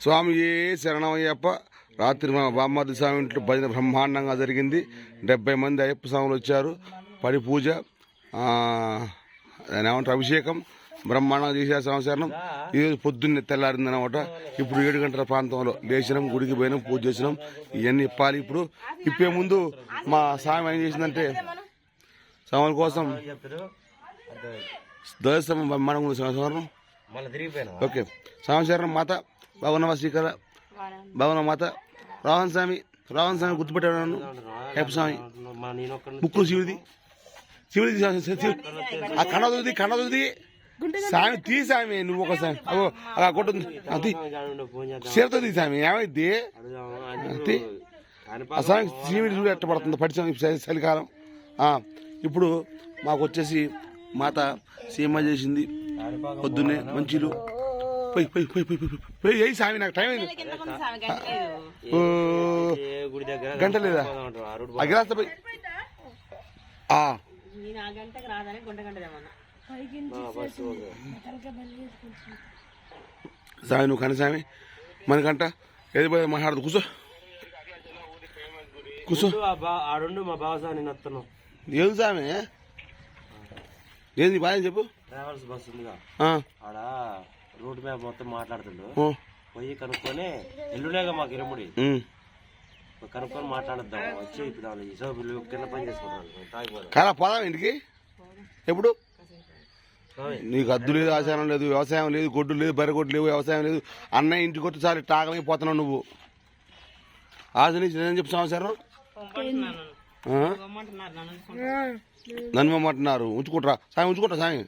స్వామి ఏ శరణమయ్యప్ప రాత్రి మా బామ్మర్ది స్వామి ఇంట్లో భజన బ్రహ్మాండంగా జరిగింది. డెబ్బై మంది అయ్యప్ప స్వాములు వచ్చారు. పడి పూజ ఏమంటారు అభిషేకం బ్రహ్మాండంగా చేసే సంవత్సరం ఈరోజు పొద్దున్నే తెల్లారింది అనమాట ఇప్పుడు ఏడు గంటల ప్రాంతంలో లేచినాం గుడికి పోయినాం పూజ చేసినాం. ఇవన్నీ ఇప్పాలి ఇప్పుడు. ఇప్పే ముందు మా స్వామి ఏం చేసిందంటే స్వాముల కోసం దర్శనం బ్రహ్మాండంగా సంవత్సరం ఓకే. సంవత్సరం మాత భవన శ్రీకర భవన మాత రావణ స్వామి రావణ స్వామి గుర్తుపెట్టాడు నన్ను. హెప్ప స్వామి. మా నేను ఒక్క ముక్కు శివుడిది. శివుడిది శివ- శివ- శివ- ఆ కన్నదుది కన్నదుది స్వామి తీ స్వామి నువ్వు ఒక అగో అలా కొట్టుంది. అది చీరతో తీ స్వామి ఏమైంది? ఆ స్వామి శివుడి చూడు ఎట్ట పడుతుంది చలికాలం. ఇప్పుడు మాకు వచ్చేసి మాత సీమ చేసింది. పొద్దున్నే మంచిలు. పోయి పోయి పోయి పోయి పోయి పోయి ఏ స్వామి నాకు టైం అయింది. గంట లేదా. ఆ గిలాస్ పోయి. స్వామి నువ్వు కనసామి మనకంట ఏది పోయి మాట్లాడదు కూర్చో. కూర్చో. ఉండు, ఆ బా- ఆడుండు మా బావసా నేను వస్తాను ఏం స్వామి ఏంది బాగా చెప్పు. ట్రావెల్స్ బస్ ఉందిగా. ఆడ రూట్ మ్యాప్ మొత్తం మాట్లాడుతుండు. ఓ, పోయి కనుక్కొని ఎల్లుండేగా మాకు ఇరముడి. కనుక్కొని మాట్లాడద్దాం. వచ్చి ఇప్పుడు సో వీళ్ళు కింద పని చేసుకుంటారు తాగిపోదాం. కాలా పోదాం ఇంటికి? ఎప్పుడు? నీకు అద్దు లేదు ఆచారం లేదు వ్యవసాయం లేదు గొడ్డు లేదు బర్రె గొడ్డు లేవు వ్యవసాయం లేదు. అన్నయ్య ఇంటికి వచ్చి చాలు టాకలకి పోతున్నావు నువ్వు. ఆశ నుంచి నేను చెప్పు సంవత్సరం నన్ను నన్ను ఇమ్మంటున్నారు ఉంచుకుంటారా. సాయం ఉంచుకుంటా సాయం.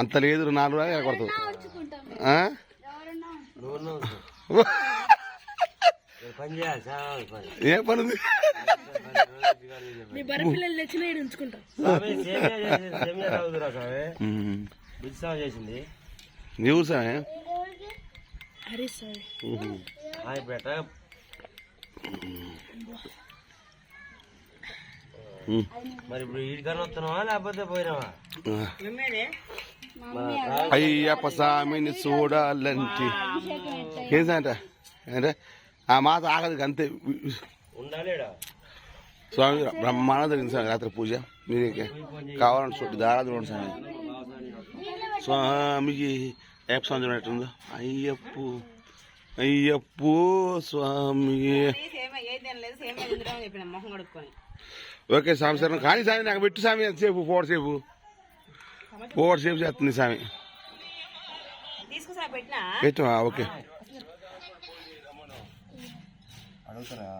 అంత లేదు నాలుగు రాగా కొడతావు. ఏ పని చేసింది తాగుతురా స్వామి. మరి ఇప్పుడు ఈడికన్నా వస్తున్నావా లేకపోతే పోయినావా? మేమేదే అయ్యప్ప స్వామిని చూడాలంటే. ఏం సంట అంటే ఆ మాత ఆగదు అంతే స్వామి బ్రహ్మాండ జరిగింది స్వామి రాత్రి పూజ. మీరే కావాలంటే చూడండి దారాది చూడండి స్వామి. స్వామికి అయ్యప్ప స్వామి చూడట్టుందో అయ్యప్పు అయ్యప్పు స్వామి. ఓకే స్వామి సార్. కానీ స్వామి నాకు పెట్టు స్వామి ఎంతసేపు? ఫోర్ సేపు. ఫోర్ సేపు చేస్తుంది స్వామి. పెట్టు ఓకే. అడుగుతారా?